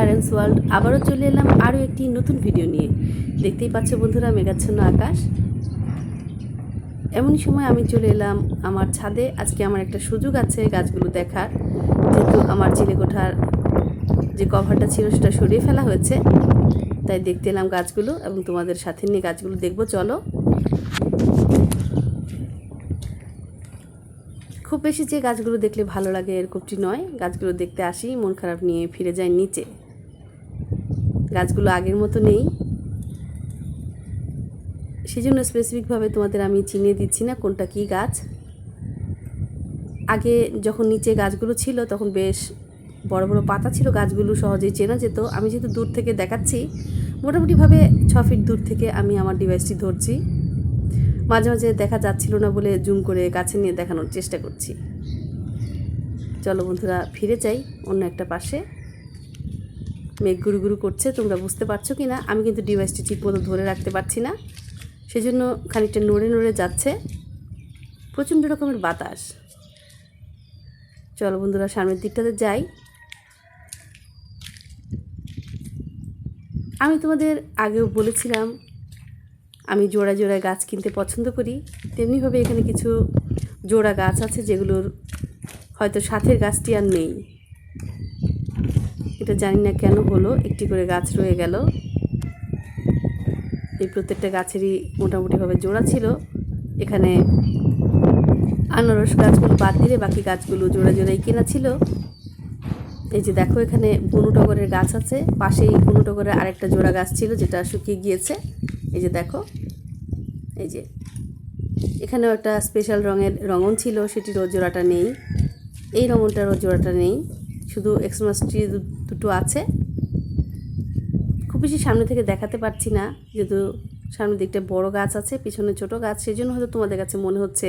অ্যারেন্স world আবারও চলে এলাম আরও একটি নতুন ভিডিও নিয়ে। দেখতেই পাচ্ছ বন্ধুরা, মেঘাচ্ছন্ন আকাশ। এমনই সময় আমি চলে এলাম আমার ছাদে। আজকে আমার একটা সুযোগ আছে গাছগুলো দেখার। যেহেতু আমার চিলেকোঠার যে কভারটা ছিল, সেটা সরিয়ে ফেলা হয়েছে। তাই দেখতে এলাম গাছগুলো এবং তোমাদের সাথে নিয়ে গাছগুলো দেখব। চলো। খুব বেশি যে গাছগুলো দেখলে ভালো লাগে এরকমটি নয়। গাছগুলো দেখতে আসি, মন খারাপ নিয়ে ফিরে যায় নিচে। গাছগুলো আগের মতো নেই। সেই জন্য স্পেসিফিকভাবে তোমাদের আমি চিনিয়ে দিচ্ছি না কোনটা কী গাছ। আগে যখন নিচে গাছগুলো ছিল তখন বেশ বড় বড় পাতা ছিল, গাছগুলো সহজেই চেনা যেত। আমি যেহেতু দূর থেকে দেখাচ্ছি, মোটামুটিভাবে ছ ফিট দূর থেকে আমি আমার ডিভাইসটি ধরছি। মাঝে মাঝে দেখা যাচ্ছিল না বলে জুম করে কাছে নিয়ে দেখানোর চেষ্টা করছি। চলো বন্ধুরা, ফিরে যাই অন্য একটা পাশে। মেঘ গুরু গুরু করছে, তোমরা বুঝতে পারছ কি না আমি কিন্তু ডিভাইসটি ঠিক মতো ধরে রাখতে পারছি না। সেজন্য খানিকটা নড়ে নড়ে যাচ্ছে। প্রচণ্ড রকমের বাতাস। চলো বন্ধুরা, সামনের দিকটাতে যাই। আমি তোমাদের আগেও বলেছিলাম, আমি জোড়া জোড়া গাছ কিনতে পছন্দ করি। তেমনিভাবে এখানে কিছু জোড়া গাছ আছে যেগুলোর হয়তো সাথের গাছটি আর নেই। এটা জানি না কেন হলো, একটি করে গাছ রয়ে গেল। এই প্রত্যেকটা গাছেরই মোটামুটিভাবে জোড়া ছিল। এখানে আনারস গাছগুলো বাদ দিলে বাকি গাছগুলো জোড়া জোড়াই কেনা ছিল। এই যে দেখো, এখানে বনুটগরের গাছ আছে। পাশেই বনুটগরের আরেকটা জোড়া গাছ ছিল, যেটা শুকিয়ে গিয়েছে। এই যে দেখো, এই যে। এখানেও একটা স্পেশাল রঙের রঙন ছিল সেটির জোড়াটা নেই। এই রঙনটারও জোড়াটা নেই। শুধু এক্সমাস ট্রি দুটো আছে। খুব বেশি সামনে থেকে দেখাতে পারছি না, যেহেতু সামনের দিকটা বড় গাছ আছে, পিছনে ছোট গাছ সেই জন্য হয়তো তোমাদের কাছে মনে হচ্ছে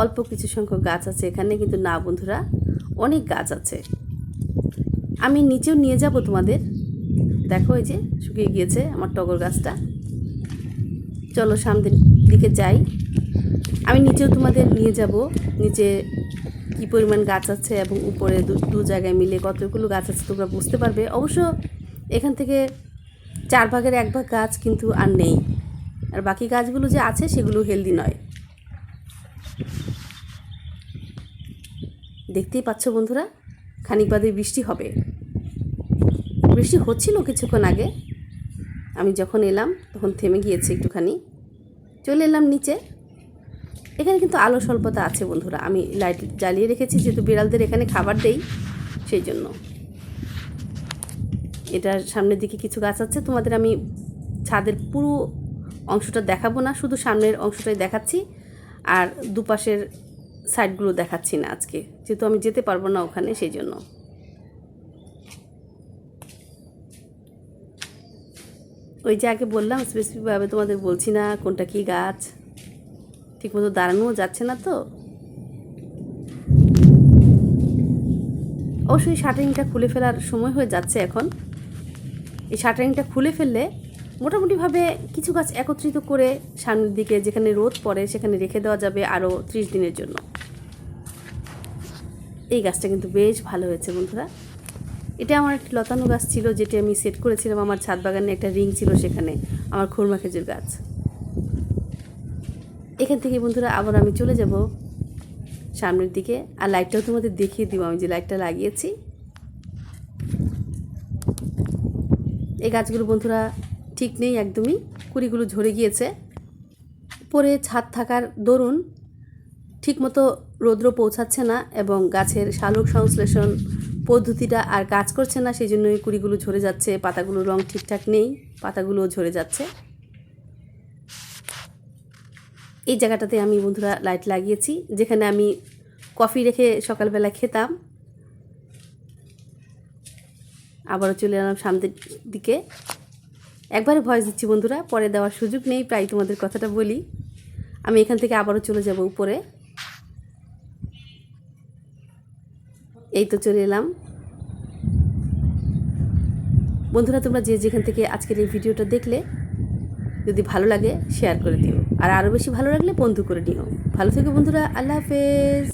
অল্প কিছু সংখ্যক গাছ আছে এখানে, কিন্তু না বন্ধুরা, অনেক গাছ আছে। আমি নিচেও নিয়ে যাব তোমাদের। দেখো এই যে, শুকিয়ে গিয়েছে আমার টগর গাছটা। চলো সামনের দিকে যাই। আমি নিচেও তোমাদের নিয়ে যাব, নিচে কি পরিমাণ গাছ আছে এবং উপরে দু জায়গায় মিলে কতগুলো গাছ আছে তোমরা বুঝতে পারবে। অবশ্য এখান থেকে চার ভাগের এক ভাগ গাছ কিন্তু আর নেই। আর বাকি গাছগুলো যে আছে সেগুলো হেলদি নয়। দেখতেই পাচ্ছ বন্ধুরা, খানিক বাদে বৃষ্টি হবে। বৃষ্টি হচ্ছিল কিছুক্ষণ আগে। আমি যখন এলাম তখন থেমে গিয়েছে একটুখানি। চলে এলাম নিচে। এখানে কিন্তু আলো স্বল্পতা আছে, বন্ধুরা। আমি লাইট জ্বালিয়ে রেখেছি, যেহেতু বিড়ালদের এখানে খাবার দেই, সেই জন্য। এটার সামনের দিকে কিছু গাছ আছে, তোমাদের আমি ছাদের পুরো অংশটা দেখাবো না, শুধু সামনের অংশটাই দেখাচ্ছি, আর দুপাশের সাইডগুলো দেখাচ্ছি না আজকে। যেহেতু আমি যেতে পারব না ওখানে, সেই জন্য। ওই যে আগে বললাম স্পেসিফিকভাবে তোমাদের বলছি না কোনটা কি গাছ। ঠিকমতো দাঁড়ানোও যাচ্ছে না তো। অবশ্যই শাটারিংটা খুলে ফেলার সময় হয়ে যাচ্ছে এখন। এই শাটারিংটা খুলে ফেললে মোটামুটিভাবে কিছু গাছ একত্রিত করে সামনের দিকে যেখানে রোদ পড়ে সেখানে রেখে দেওয়া যাবে আরও ত্রিশ দিনের জন্য। এই গাছটা কিন্তু বেশ ভালো হয়েছে বন্ধুরা। এটা আমার একটি লতানো গাছ ছিল, যেটি আমি সেট করেছিলাম। আমার ছাদ বাগানে একটা রিং ছিল সেখানে, আমার খুরমা খেজুর গাছ। এখান থেকে বন্ধুরা আবার আমি চলে যাব সামনের দিকে। আর লাইটটাও তোমাদের দেখিয়ে দিব, আমি যে লাইটটা লাগিয়েছি। এই গাছগুলো বন্ধুরা ঠিক নেই একদমই, কুড়িগুলো ঝরে গিয়েছে। পরে ছাদ থাকার দরুন ঠিকমতো রৌদ্র পৌঁছাচ্ছে না এবং গাছের শালক সংশ্লেষণ পদ্ধতিটা আর কাজ করছে না, সেই জন্যই কুড়িগুলো ঝরে যাচ্ছে, পাতাগুলোর রং ঠিকঠাক নেই পাতাগুলো ঝরে যাচ্ছে। এই জায়গাটাতে আমি বন্ধুরা লাইট লাগিয়েছি, যেখানে আমি কফি রেখে সকালবেলা খেতাম। আবারও চলে এলাম সামনের দিকে। একবারে ভয়েস দিচ্ছি বন্ধুরা, পরে দেওয়ার সুযোগ নেই, প্রায় তোমাদের কথাটা বলি। আমি এখান থেকে আবারও চলে যাব উপরে। এই তো চলে এলাম। বন্ধুরা, তোমরা যে যেখান থেকে আজকের এই ভিডিওটা দেখলে, যদি ভালো লাগে শেয়ার করে দিও। আর আরও বেশি ভালো লাগলে বন্ধু করে নিও। ভালো থেকো বন্ধুরা আল্লাহ হাফেজ।